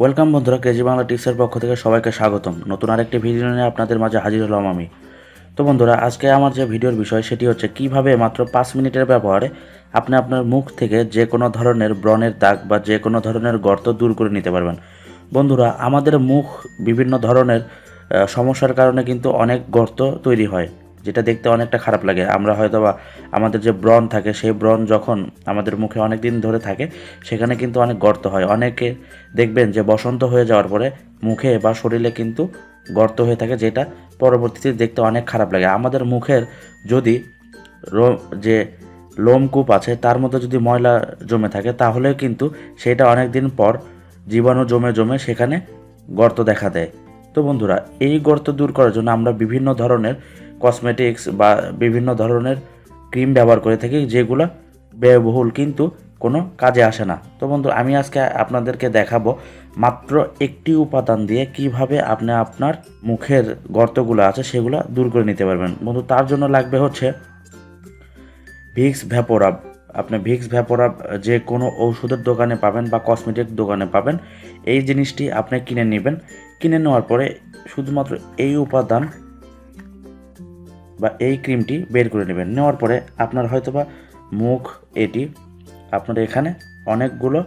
Welcome বন্ধুরা, KG Bangla টিপসের পক্ষ থেকে সবাইকে স্বাগতম। নতুন আরেকটি ভিডিও নিয়ে আপনাদের মাঝে হাজির হলাম আমি। তো বন্ধুরা, আজকে আমার যে ভিডিওর বিষয় সেটি হচ্ছে কীভাবে মাত্র পাঁচ মিনিটের ব্যবহারে আপনি আপনার মুখ থেকে যে কোনো ধরনের ব্রণের দাগ বা যে কোনো ধরনের গর্ত দূর করে নিতে পারবেন। বন্ধুরা, আমাদের মুখ বিভিন্ন ধরনের সমস্যার কারণে কিন্তু অনেক গর্ত তৈরি হয়। যেটা দেখতে অনেকটা খারাপ লাগে। আমরা হয়তো বা আমাদের যে ব্রণ থাকে, সেই ব্রণ যখন আমাদের মুখে অনেক দিন ধরে থাকে, সেখানে কিন্তু অনেক গর্ত হয়। অনেকে দেখবেন যে বসন্ত হয়ে যাওয়ার পরে মুখে বা শরীরে কিন্তু গর্ত হয়ে থাকে, যেটা পরবর্তীতে দেখতে অনেক খারাপ লাগে। আমাদের মুখের যদি যে লোমকূপ আছে, তার মধ্যে যদি ময়লা জমে থাকে তাহলে কিন্তু সেটা অনেক দিন পর জীবাণু জমে জমে সেখানে গর্ত দেখা দেয়। তো বন্ধুরা, এই গর্ত দূর করার জন্য আমরা বিভিন্ন ধরনের কসমেটিক্স বা বিভিন্ন ধরনের ক্রিম ব্যবহার করে থাকি, যেগুলো ব্যয়বহুল কিন্তু কোনো কাজে আসে না। তো বন্ধু আমি আজকে আপনাদেরকে দেখাবো মাত্র একটি উপাদান দিয়ে কীভাবে আপনি আপনার মুখের গর্তগুলো আছে সেগুলো দূর করে নিতে পারবেন। বন্ধু, তার জন্য লাগবে হচ্ছে ভিক্স ভ্যাপোরাব। আপনি ভিক্স ভ্যাপোরাব যে কোনো ঔষধের দোকানে পাবেন বা কসমেটিক দোকানে পাবেন, এই জিনিসটি আপনি কিনে নেবেন। কিনে নেওয়ার পরে শুধুমাত্র এই উপাদান বা এই ক্রিমটি বের করে নেবেন। নেওয়ার পরে আপনার হয়তোবা মুখ, এটি, আপনার এখানে অনেকগুলো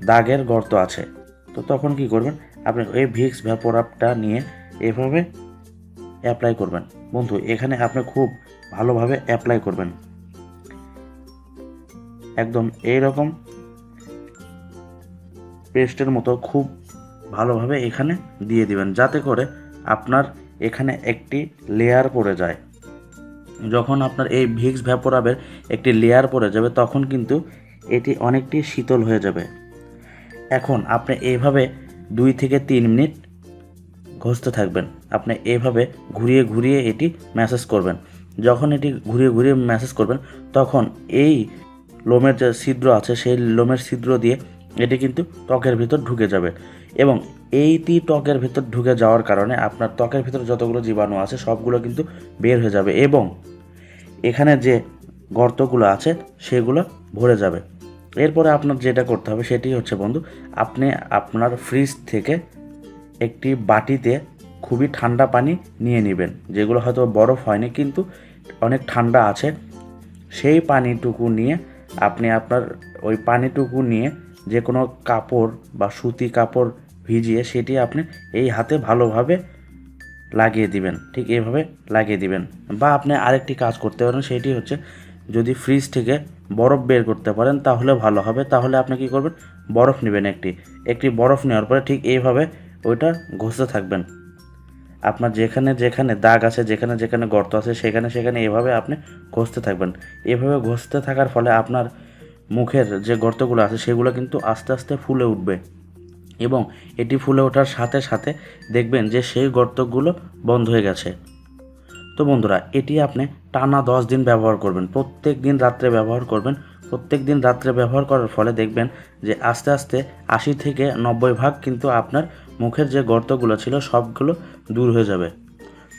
দাগের গর্ত আছে। তো তখন কি করবেন? আপনি এই ভিক্স ভ্যাপোরাপটা নিয়ে এভাবে অ্যাপ্লাই করবেন। বন্ধু, এখানে আপনি খুব ভালোভাবে অ্যাপ্লাই করবেন। একদম এই রকম পেস্টের মতো খুব ভালোভাবে এখানে দিয়ে দিবেন, যাতে করে আপনার এখানে একটি লেয়ার পড়ে যায়। যখন আপনার এই ভিক্স ভ্যাপোরাবের একটি লেয়ার পড়ে যাবে, তখন কিন্তু এটি অনেকটি শীতল হয়ে যাবে। এখন আপনি এইভাবে দুই থেকে তিন মিনিট ঘষতে থাকবেন। আপনি এভাবে ঘুরিয়ে ঘুরিয়ে এটি ম্যাসেজ করবেন। যখন এটি ঘুরিয়ে ঘুরিয়ে ম্যাসেজ করবেন, তখন এই লোমের যে ছিদ্র আছে, সেই লোমের ছিদ্র দিয়ে এটি কিন্তু ত্বকের ভিতর ঢুকে যাবে। এবং এইটি ত্বকের ভিতর ঢুকে যাওয়ার কারণে আপনার ত্বকের ভিতর যতগুলো জীবাণু আছে, সবগুলো কিন্তু বের হয়ে যাবে এবং এখানে যে গর্তগুলো আছে, সেগুলো ভরে যাবে। এরপরে আপনার যেটা করতে হবে, সেটি হচ্ছে বন্ধু, আপনি আপনার ফ্রিজ থেকে একটি বাটিতে খুবই ঠান্ডা পানি নিয়ে নেবেন, যেগুলো হয়তো বরফ হয়নি, কিন্তু অনেক ঠান্ডা আছে। সেই পানিটুকু নিয়ে আপনি আপনার ওই পানিটুকু নিয়ে যে কোনো কাপড় বা সুতি কাপড় ভিজিয়ে সেটি আপনি এই হাতে ভালোভাবে লাগিয়ে দিবেন। ঠিক এইভাবে লাগিয়ে দিবেন। বা আপনি আরেকটি কাজ করতে পারেন, সেটি হচ্ছে যদি ফ্রিজ থেকে বরফ বের করতে পারেন, তাহলে ভালো হবে। তাহলে আপনি কি করবেন? বরফ নেবেন একটি। একটি বরফ নেওয়ার পরে ঠিক এইভাবে ওইটা ঘষতে থাকবেন। আপনার যেখানে যেখানে দাগ আছে, যেখানে যেখানে গর্ত আছে, সেখানে সেখানে এভাবে আপনি ঘষতে থাকবেন। এভাবে ঘষতে থাকার ফলে আপনার মুখের যে গর্তগুলো আছে সেগুলো কিন্তু আস্তে আস্তে ফুলে উঠবে। এবং এটি ফুলে ওঠার সাথে সাথে দেখবেন যে সেই গর্তগুলো বন্ধ হয়ে গেছে। তো বন্ধুরা, এটি আপনি টানা দশ দিন ব্যবহার করবেন। প্রত্যেক দিন রাত্রে ব্যবহার করবেন। প্রত্যেক দিন রাত্রে ব্যবহার করার ফলে দেখবেন যে আস্তে আস্তে আশি থেকে নব্বই ভাগ কিন্তু আপনার মুখের যে গর্তগুলো ছিল সবগুলো দূর হয়ে যাবে।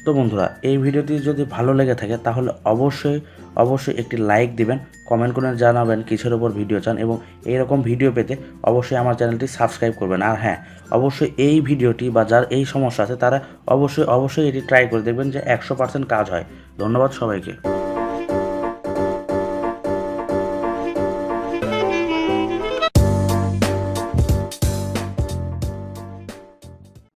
তো বন্ধুরা, এই ভিডিওটি যদি ভালো লেগে থাকে তাহলে অবশ্যই অবশ্যই একটি লাইক দিবেন কমেন্ট করে জানাবেন কিসের ওপর ভিডিও চান এবং এইরকম ভিডিও পেতে অবশ্যই আমার চ্যানেলটি সাবস্ক্রাইব করবেন। আর হ্যাঁ অবশ্যই এই ভিডিওটি বা যার এই সমস্যা আছে, তারা অবশ্যই অবশ্যই এটি ট্রাই করে দেখবেন যে একশো পার্সেন্ট কাজ হয়। ধন্যবাদ সবাইকে।